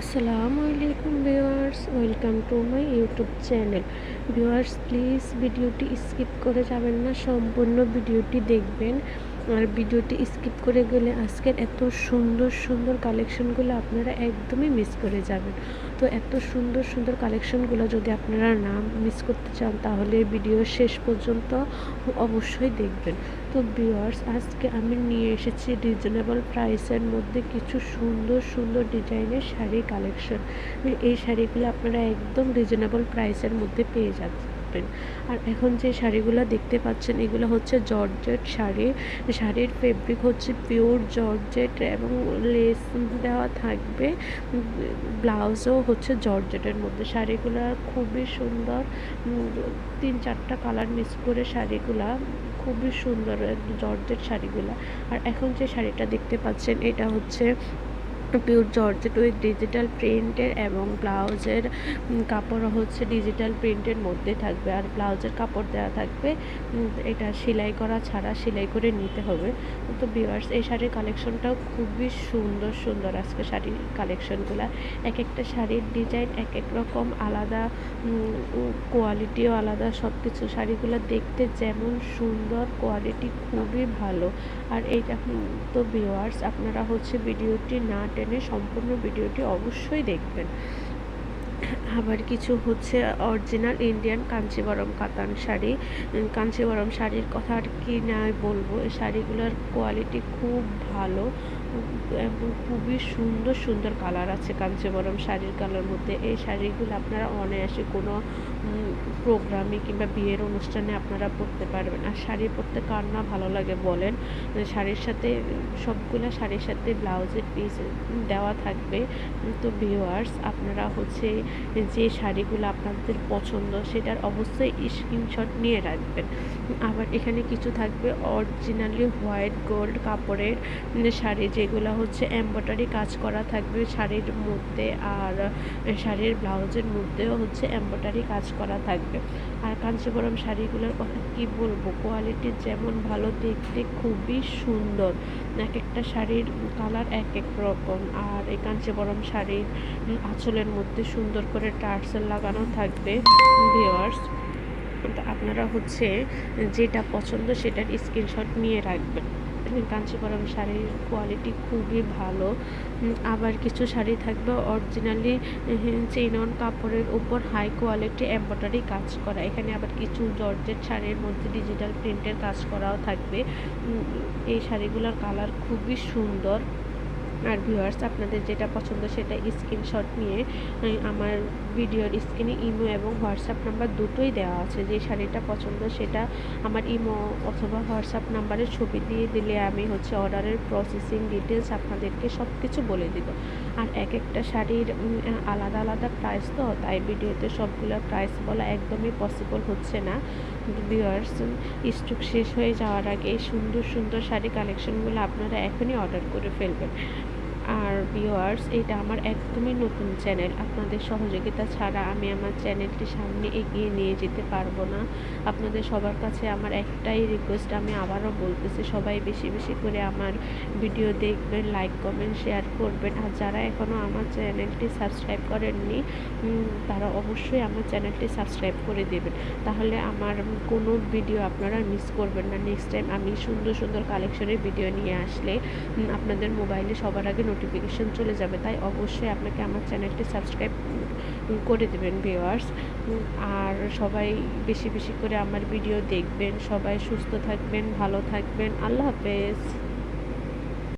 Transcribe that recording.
আসসালামু আলাইকুম viewers, welcome to my YouTube channel. Viewers, please ভিডিওটি স্কিপ করে যাবেন না, সম্পূর্ণ ভিডিওটি দেখবেন। আর ভিডিওটি স্কিপ করে গেলে আজকের এত সুন্দর সুন্দর কালেকশনগুলো আপনারা একদমই মিস করে যাবেন। তো এত সুন্দর সুন্দর কালেকশনগুলো যদি আপনারা না মিস করতে চান, তাহলে ভিডিও শেষ পর্যন্ত অবশ্যই দেখবেন। তো ভিউয়ার্স আজকে আমি নিয়ে এসেছি রিজনেবল প্রাইসের মধ্যে কিছু সুন্দর সুন্দর ডিজাইনের শাড়ি কালেকশন এই শাড়িগুলো আপনারা একদম রিজনেবল প্রাইসের মধ্যে পেয়ে যাচ্ছেন পাবেন আর এখন যে শাড়িগুলো দেখতে পাচ্ছেন, এগুলো হচ্ছে জর্জেট শাড়ি। শাড়ির ফেব্রিক হচ্ছে পিওর জর্জেট এবং লেস দেওয়া থাকবে। ব্লাউজও হচ্ছে জর্জেটের মধ্যে। শাড়িগুলো খুবই সুন্দর। তিন চারটা কালার মিক্স করে শাড়িগুলা খুবই সুন্দর জর্জেট শাড়িগুলা। আর এখন যে শাড়িটা দেখতে পাচ্ছেন, এটা হচ্ছে পিওর জর্জেট উইথ ডিজিটাল প্রিন্টের এবং ব্লাউজের কাপড় হচ্ছে ডিজিটাল প্রিন্টের মধ্যে থাকবে। আর ব্লাউজের কাপড় দেওয়া থাকবে এটা সেলাই করা ছাড়া সেলাই করে নিতে হবে। তো বিয়ার্স এই শাড়ির কালেকশনটাও খুবই সুন্দর সুন্দর। আজকে শাড়ির কালেকশনগুলো এক একটা শাড়ির ডিজাইন এক এক রকম আলাদা কোয়ালিটিও আলাদা। সব কিছু শাড়িগুলো দেখতে যেমন সুন্দর কোয়ালিটি খুবই ভালো। আর এইটা তো বিওয়ার্স আপনারা হচ্ছে ভিডিওটি না টেনে সম্পূর্ণ ভিডিওটি অবশ্যই দেখবেন। আবার কিছু হচ্ছে অরিজিনাল ইন্ডিয়ান কাঞ্চিবরম কাতান শাড়ি। কাঞ্চিবরম শাড়ির কথা আর কি না বলব। এই শাড়িগুলোর কোয়ালিটি খুব ভালো, এবং খুবই সুন্দর সুন্দর কালার আছে কাঞ্চিবরম শাড়ির কালার মধ্যে। এই শাড়িগুলো আপনারা অনায়াসে কোনো প্রোগ্রামে কিংবা বিয়ের অনুষ্ঠানে আপনারা পরতে পারবেন। আর শাড়ি পরতে কার না ভালো লাগে বলেন শাড়ির সাথে, সবগুলো শাড়ির সাথে ব্লাউজের পিস দেওয়া থাকবে। তো ভিওয়ার্স আপনারা হচ্ছে যে শাড়িগুলো আপনাদের পছন্দ, সেটার অবশ্যই স্ক্রিনশট নিয়ে রাখবেন। আবার এখানে কিছু থাকবে অরিজিনালি হোয়াইট গোল্ড কাপড়ের শাড়ি, যেগুলো হচ্ছে এম্ব্রয়ডারি কাজ করা থাকবে শাড়ির মধ্যে, আর শাড়ির ব্লাউজের মধ্যেও হচ্ছে এম্ব্রয়ডারি কাজ করা থাকবে। আর কাঞ্চিপুরম শাড়িগুলোর কথা কি বলব? কোয়ালিটি যেমন ভালো, দেখতে খুবই সুন্দর। এক একটা শাড়ির কালার এক এক রকম। আর এই কাঞ্চিপুরম শাড়ির আঁচলের মধ্যে সুন্দর করে টার্সেল লাগানো থাকবে ভিওয়ার্স আপনারা হচ্ছে যেটা পছন্দ সেটার স্ক্রিনশট নিয়ে রাখবেন। কাঞ্চিপুরম শাড়ির কোয়ালিটি খুবই ভালো। আবার কিছু শাড়ি থাকবে অরিজিনালি চেইনন কাপড়ের উপর হাই কোয়ালিটি এম্ব্রয়ডারি কাজ করা। এখানে আবার কিছু জর্জেট শাড়ির মধ্যে ডিজিটাল প্রিন্টের কাজ করাও থাকবে। এই শাড়িগুলোর কালার খুবই সুন্দর। আর ভিউয়ার্স আপনাদের যেটা পছন্দ সেটা স্ক্রিনশট নিয়ে আমার ভিডিওর স্ক্রিনে ইমো এবং হোয়াটসঅ্যাপ নাম্বার দুটোই দেওয়া আছে। যে শাড়িটা পছন্দ সেটা আমার ইমো অথবা হোয়াটসঅ্যাপ নাম্বারে ছবি দিয়ে দিলে আমি হচ্ছে অর্ডারের প্রসেসিং ডিটেলস আপনাদেরকে সব কিছু বলে দিব। আর এক একটা শাড়ির আলাদা আলাদা প্রাইস তো, তাই ভিডিওতে সবগুলো প্রাইস বলা একদমই পসিবল হচ্ছে না। ভিউয়ার্স স্টক শেষ হয়ে যাওয়ার আগে সুন্দর সুন্দর শাড়ি কালেকশনগুলো আপনারা এখনই অর্ডার করে ফেলবেন। আর ভিওয়ার্স এটা আমার একদমই নতুন চ্যানেল আপনাদের সহযোগিতা ছাড়া আমি আমার চ্যানেলটি সামনে এগিয়ে নিয়ে যেতে পারব না। আপনাদের সবার কাছে আমার একটাই রিকোয়েস্ট আমি আবারও বলতেছি, সবাই বেশি বেশি করে আমার ভিডিও দেখবেন লাইক কমেন্ট শেয়ার করবেন। আর যারা এখনও আমার চ্যানেলটি সাবস্ক্রাইব করেননি তারা অবশ্যই আমার চ্যানেলটি সাবস্ক্রাইব করে দেবেন। তাহলে আমার কোনো ভিডিও আপনারা মিস করবেন না। নেক্সট টাইম আমি সুন্দর সুন্দর কালেকশনের ভিডিও নিয়ে আসলে আপনাদের মোবাইলে সবার আগে নোটিফিকেশন চলে যাবে, তাই অবশ্যই আপনাকে আমার চ্যানেলটি সাবস্ক্রাইব করে দেবেন ভিওয়ার্স আর সবাই বেশি বেশি করে আমার ভিডিও দেখবেন, সবাই সুস্থ থাকবেন, ভালো থাকবেন। আল্লাহ হাফেজ।